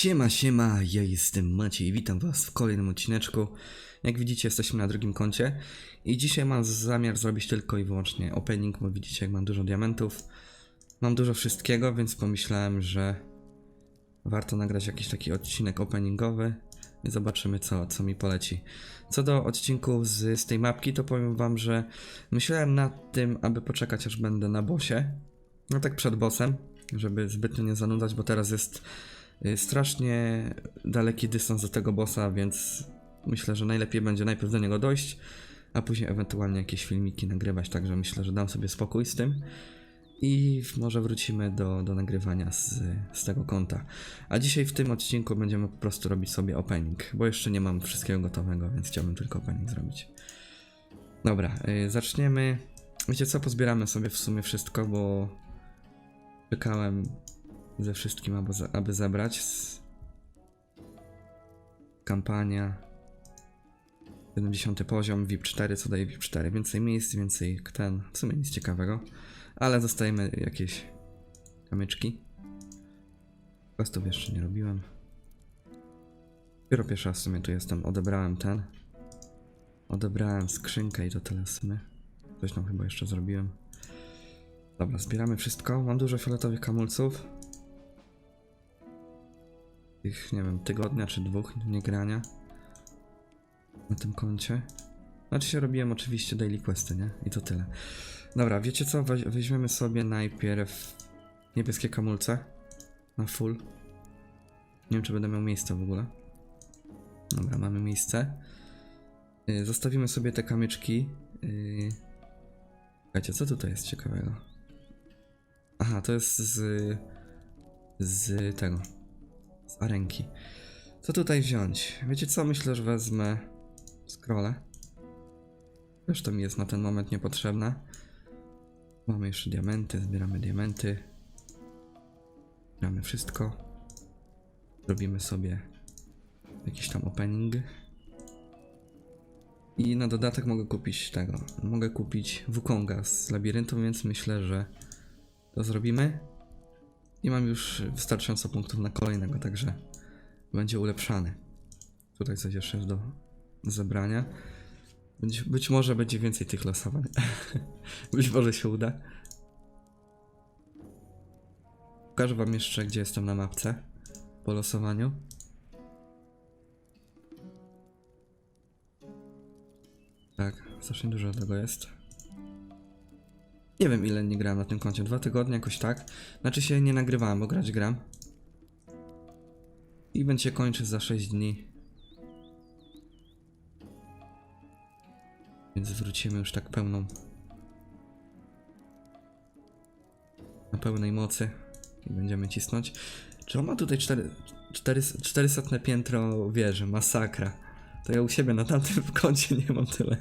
Siema, siema, ja jestem Maciej i witam was w kolejnym odcineczku. Jak widzicie jesteśmy na drugim koncie i dzisiaj mam zamiar zrobić tylko i wyłącznie opening, bo widzicie jak mam dużo diamentów. Mam dużo wszystkiego, więc pomyślałem, że warto nagrać jakiś taki odcinek openingowy i zobaczymy co, co mi poleci. Co do odcinków z, z tej mapki, to powiem wam, że myślałem nad tym, aby poczekać aż będę na bosie. No tak przed bossem, żeby zbytnio nie zanudzać, bo teraz jest strasznie daleki dystans do tego bossa, więc myślę, że najlepiej będzie najpierw do niego dojść, a później ewentualnie jakieś filmiki nagrywać, także myślę, że dam sobie spokój z tym. I może wrócimy do, do nagrywania z, z tego konta. A dzisiaj w tym odcinku będziemy po prostu robić sobie opening, bo jeszcze nie mam wszystkiego gotowego, więc chciałbym tylko opening zrobić. Dobra, y, zaczniemy. Wiecie co, pozbieramy sobie w sumie wszystko, bo czekałem ze wszystkim, aby, za- aby zebrać. Z... Kampania. 70 poziom, VIP 4, co daje VIP 4. Więcej miejsc, więcej ten. W sumie nic ciekawego. Ale dostajemy jakieś kamyczki. Questów jeszcze nie robiłem. Dopiero pierwszy raz w sumie tu jestem. Odebrałem ten. Odebrałem skrzynkę i to tyle w sumie. Coś tam chyba jeszcze zrobiłem. Dobra, zbieramy wszystko. Mam dużo fioletowych kamulców. Ich, nie wiem, tygodnia czy dwóch nie grania na tym koncie. Znaczy się robiłem oczywiście daily questy, nie? I to tyle. Dobra, wiecie co? Weź, weźmiemy sobie najpierw niebieskie kamulce na full. Nie wiem, czy będę miał miejsce w ogóle. Dobra, mamy miejsce. Yy, zostawimy sobie te kamyczki. Słuchajcie, co tutaj jest ciekawego? Aha, to jest z... z tego. Z arenki. Co tutaj wziąć? Wiecie co? Myślę, że wezmę scrollę. Zresztą mi jest na ten moment niepotrzebna. Mamy jeszcze diamenty, zbieramy diamenty. Zbieramy wszystko. Robimy sobie jakiś tam opening. I na dodatek mogę kupić tego. Mogę kupić Wukonga z labiryntu, więc myślę, że to zrobimy. I mam już wystarczająco punktów na kolejnego, także będzie ulepszany. Tutaj coś jeszcze do zebrania. Być, być może będzie więcej tych losowań. być może się uda. Pokażę wam jeszcze, gdzie jestem na mapce po losowaniu. Tak, strasznie dużo tego jest. Nie wiem ile nie grałem na tym koncie. Dwa tygodnie jakoś tak. Znaczy się nie nagrywałem, bo grać gram. I będzie kończyć za 6 dni. Więc wrócimy już tak pełną. Na pełnej mocy. I będziemy cisnąć. Czy on ma tutaj 4, 4, 400 piętro wieży? Masakra. To ja u siebie na tamtym koncie nie mam tyle.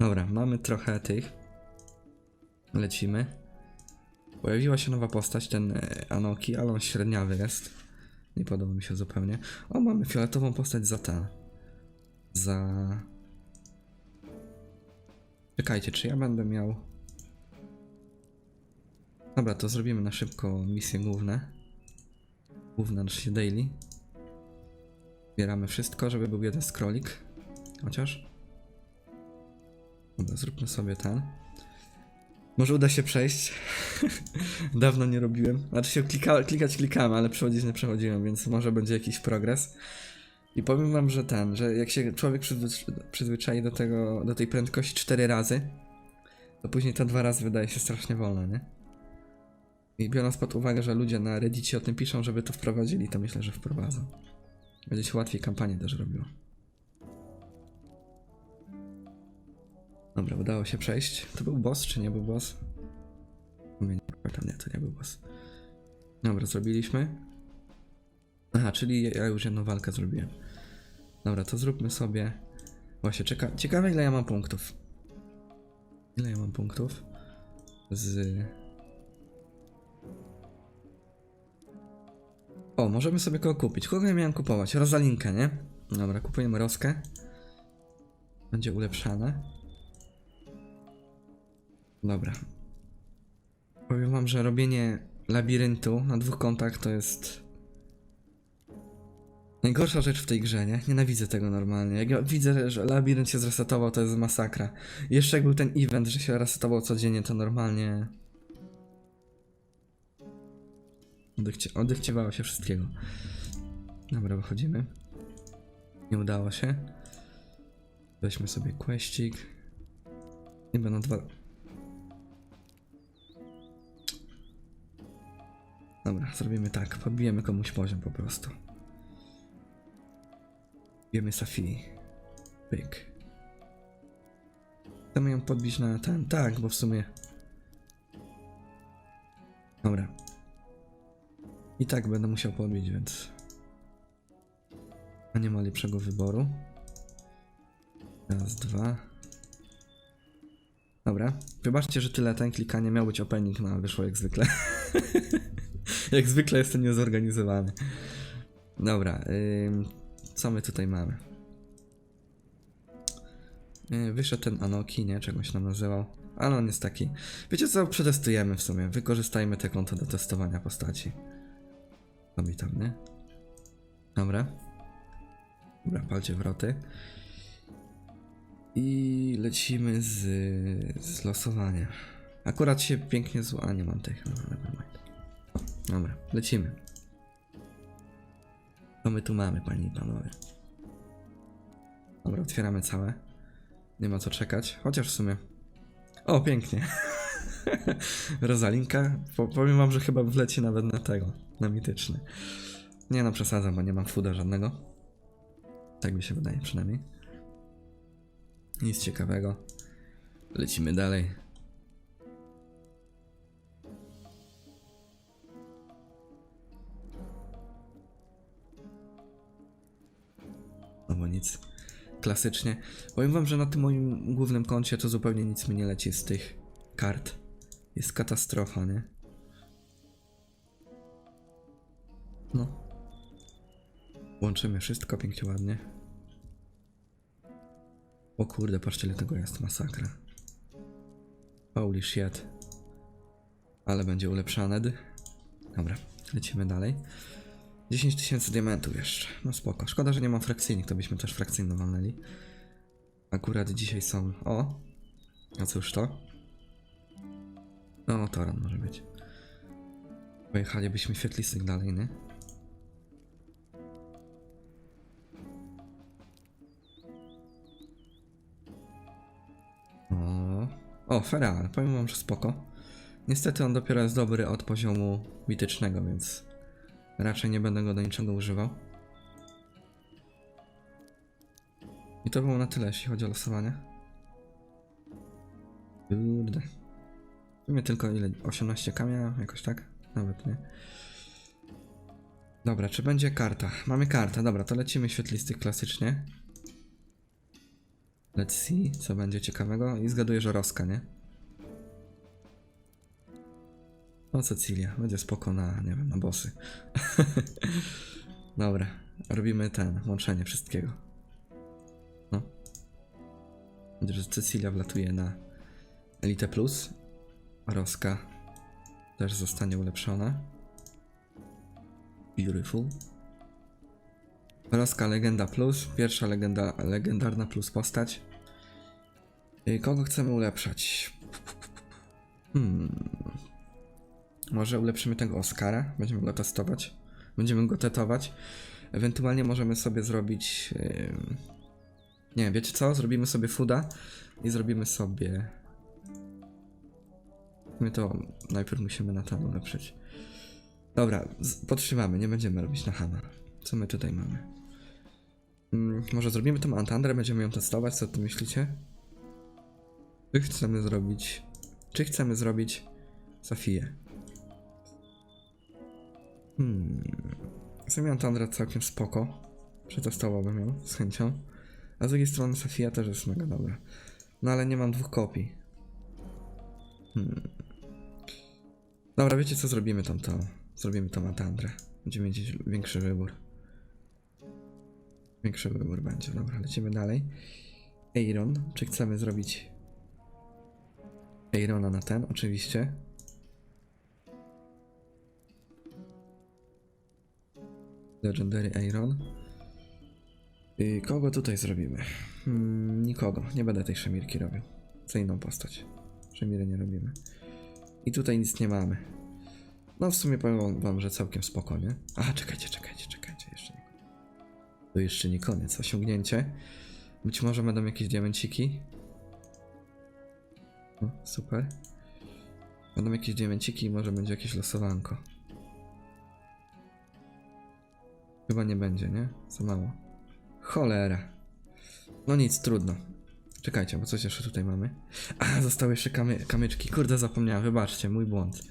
Dobra, mamy trochę tych. Lecimy. Pojawiła się nowa postać, ten e, Anoki, ale on średniawy jest. Nie podoba mi się zupełnie. O, mamy fioletową postać za ten. Za... Czekajcie, czy ja będę miał... Dobra, to zrobimy na szybko misje główne. Główne, się daily. Zbieramy wszystko, żeby był jeden scrollik. Chociaż. Zróbmy sobie ten. Może uda się przejść. Dawno nie robiłem. Znaczy się klika, klikać klikałem, ale przechodzić nie przechodziłem, więc może będzie jakiś progres. I powiem wam, że ten, że jak się człowiek przyzwy- przyzwyczai do tego, do tej prędkości cztery razy, to później te dwa razy wydaje się strasznie wolno, nie? I biorąc pod uwagę, że ludzie na Reddicie o tym piszą, żeby to wprowadzili, to myślę, że wprowadzą. Będzie się łatwiej kampanię też robiło. Dobra, udało się przejść. To był boss, czy nie był boss? Nie, nie nie, to nie był boss. Dobra, zrobiliśmy. Aha, czyli ja już jedną walkę zrobiłem. Dobra, to zróbmy sobie. Właśnie, czeka... ciekawe ile ja mam punktów. Ile ja mam punktów? Z. O, możemy sobie kogo kupić. Kogo ja miałem kupować? Rosalinkę, nie? Dobra, kupujemy Roskę. Będzie ulepszane. Dobra. Powiem wam, że robienie labiryntu na dwóch kątach to jest najgorsza rzecz w tej grze, nie? Nienawidzę tego normalnie. Jak ja widzę, że labirynt się zresetował, to jest masakra. Jeszcze jak był ten event, że się resetował codziennie, to normalnie... Odechcie odechciewało się wszystkiego. Dobra, wychodzimy. Nie udało się. Weźmy sobie questik. Nie będą dwa... Dobra, zrobimy tak. Pobijemy komuś poziom po prostu. Bijemy Safii. Pyk. Chcemy ją podbić na ten. Tak, bo w sumie. Dobra. I tak będę musiał podbić, więc. A nie ma lepszego wyboru. Raz, dwa. Dobra. Wybaczcie, że tyle ten klikanie miał być opening, no wyszło jak zwykle. jak zwykle jestem niezorganizowany. Dobra. Co my tutaj mamy? Yy, Wyszedł ten Anoki, nie? Czegoś nam nazywał. Ale on jest taki. Wiecie co? Przetestujemy w sumie. Wykorzystajmy te konto do testowania postaci. To mi tam, nie? Dobra. Dobra, palcie wroty. I lecimy z, z losowania. Akurat się pięknie zło... A, nie mam tych. No, nevermind. Dobra, lecimy. Co my tu mamy, panie i panowie? Dobra, otwieramy całe. Nie ma co czekać, chociaż w sumie. O, pięknie. Rozalinka. Po, powiem wam, że chyba wleci nawet na tego, na mityczny. Nie no, przesadzam, bo nie mam fooda żadnego. Tak mi się wydaje przynajmniej. Nic ciekawego. Lecimy dalej. Bo nic. Klasycznie. Powiem wam, że na tym moim głównym koncie to zupełnie nic mi nie leci z tych kart. Jest katastrofa, nie? No. Łączymy wszystko pięknie ładnie. O kurde, patrzcie ile tego jest, masakra. Holy shit. Ale będzie ulepszane. Dobra, lecimy dalej. 10 tysięcy diamentów jeszcze. No spoko. Szkoda, że nie mam frakcyjnych, to byśmy też frakcyjno walnęli. Akurat dzisiaj są... O! A cóż to? No, Toran może być. Pojechalibyśmy świetlistek dalej, nie? O, o Feral, powiem wam, że spoko. Niestety on dopiero jest dobry od poziomu mitycznego, więc raczej nie będę go do niczego używał. I to było na tyle, jeśli chodzi o losowanie. Kurde. Sumie tylko ile? 18 kamia? Jakoś tak? Nawet nie. Dobra, czy będzie karta? Mamy kartę, dobra, to lecimy świetlisty klasycznie. Let's see, co będzie ciekawego. I zgaduję, że Roska, nie? No Cecilia, będzie spoko na, nie wiem, na bossy. Dobra, robimy ten, łączenie wszystkiego. No. Będzie, że Cecilia wlatuje na Elite Plus. Roska też zostanie ulepszona. Beautiful. Roska Legenda Plus, pierwsza legenda, legendarna plus postać. Y, Kogo chcemy ulepszać? Hmm. Może ulepszymy tego Oscara, będziemy go testować. Będziemy go tetować. Ewentualnie możemy sobie zrobić. Yy... Nie wiem, wiecie co? Zrobimy sobie fooda i zrobimy sobie. My to najpierw musimy na ten ulepszyć. Dobra, podtrzymamy, nie będziemy robić na Hana. Co my tutaj mamy? Mm, może zrobimy tą Antandrę, będziemy ją testować, co tu myślicie? Czy chcemy zrobić... Czy chcemy zrobić Safię? Hmm... W sumie Antandra całkiem spoko. Przetestowałbym ją z chęcią. A z drugiej strony Sofia też jest mega dobra. No ale nie mam dwóch kopii. Hmm. Dobra, wiecie co? Zrobimy tam to. Zrobimy tą Antandrę. Będziemy mieć większy wybór. Większy wybór będzie. Dobra, lecimy dalej. Aaron. Czy chcemy zrobić Aarona na ten? Oczywiście. Legendary Iron. I kogo tutaj zrobimy? Hmm, nikogo. Nie będę tej szemirki robił. Co inną postać. Szemiry nie robimy. I tutaj nic nie mamy. No w sumie powiem wam, że całkiem spokojnie. Aha, czekajcie, czekajcie, czekajcie. Jeszcze nie. To jeszcze nie koniec. Osiągnięcie. Być może będą jakieś diamenciki. No, super. Będą jakieś diamenciki i może będzie jakieś losowanko. Chyba nie będzie, nie? Za mało. Cholera. No nic, trudno. Czekajcie, bo coś jeszcze tutaj mamy. A, zostały jeszcze kamy kamyczki. Kurde, zapomniałem, wybaczcie, mój błąd.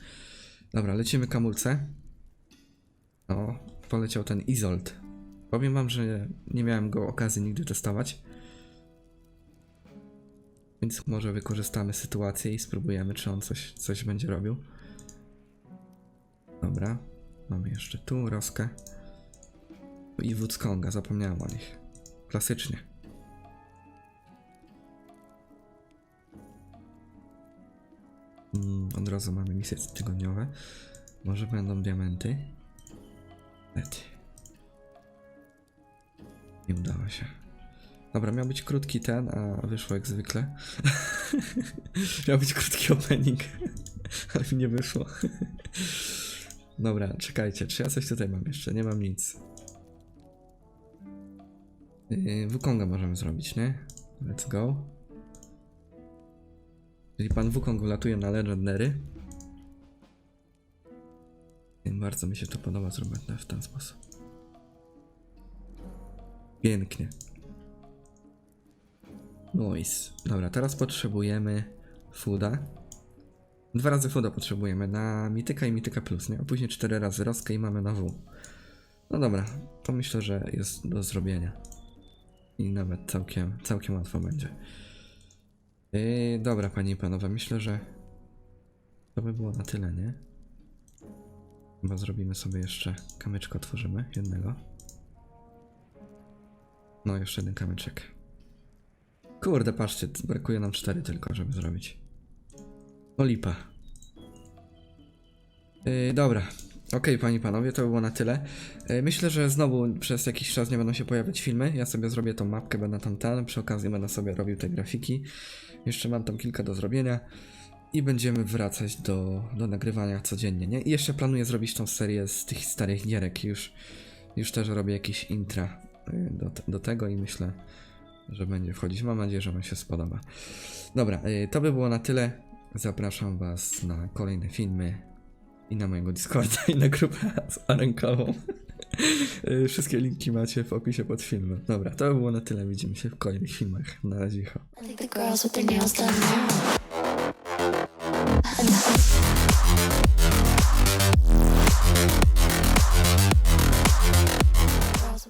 Dobra, lecimy kamulce. O, poleciał ten Izolt. Powiem wam, że nie miałem go okazji nigdy testować. Więc może wykorzystamy sytuację i spróbujemy, czy on coś, coś będzie robił. Dobra. Mamy jeszcze tu Roskę. I Wudskonga, zapomniałem o nich. Klasycznie. Mm, od razu mamy misje tygodniowe. Może będą diamenty. Net. Nie udało się. Dobra, miał być krótki ten, a wyszło jak zwykle. miał być krótki opening, ale mi nie wyszło. Dobra, czekajcie, czy ja coś tutaj mam jeszcze? Nie mam nic. Yy, Wukonga możemy zrobić, nie? Let's go. Czyli pan Wukong wlatuje na Legendary. I bardzo mi się to podoba zrobić w ten sposób. Pięknie. Nice. Dobra, teraz potrzebujemy fooda. Dwa razy fooda potrzebujemy na mityka i mityka plus, nie? A później cztery razy roskę i mamy na W. No dobra, to myślę, że jest do zrobienia. I nawet całkiem, całkiem łatwo będzie. Yy, dobra, panie i panowie, myślę, że to by było na tyle, nie? Chyba zrobimy sobie jeszcze kamyczko, otworzymy jednego. No, jeszcze jeden kamyczek. Kurde, patrzcie, brakuje nam cztery tylko, żeby zrobić. O lipa. Yy, dobra. Okej, panie i panowie, to by było na tyle. Yy, myślę, że znowu przez jakiś czas nie będą się pojawiać filmy. Ja sobie zrobię tą mapkę, będę tam ten, przy okazji będę sobie robił te grafiki. Jeszcze mam tam kilka do zrobienia. I będziemy wracać do, do nagrywania codziennie, nie? I jeszcze planuję zrobić tą serię z tych starych gierek. Już, już też robię jakieś intra yy, do, do tego i myślę, że będzie wchodzić. Mam nadzieję, że Wam się spodoba. Dobra, yy, to by było na tyle. Zapraszam Was na kolejne filmy i na mojego Discorda i na grupę z Arenkową. Yy, Wszystkie linki macie w opisie pod filmem. Dobra, to by było na tyle. Widzimy się w kolejnych filmach. Na razie. I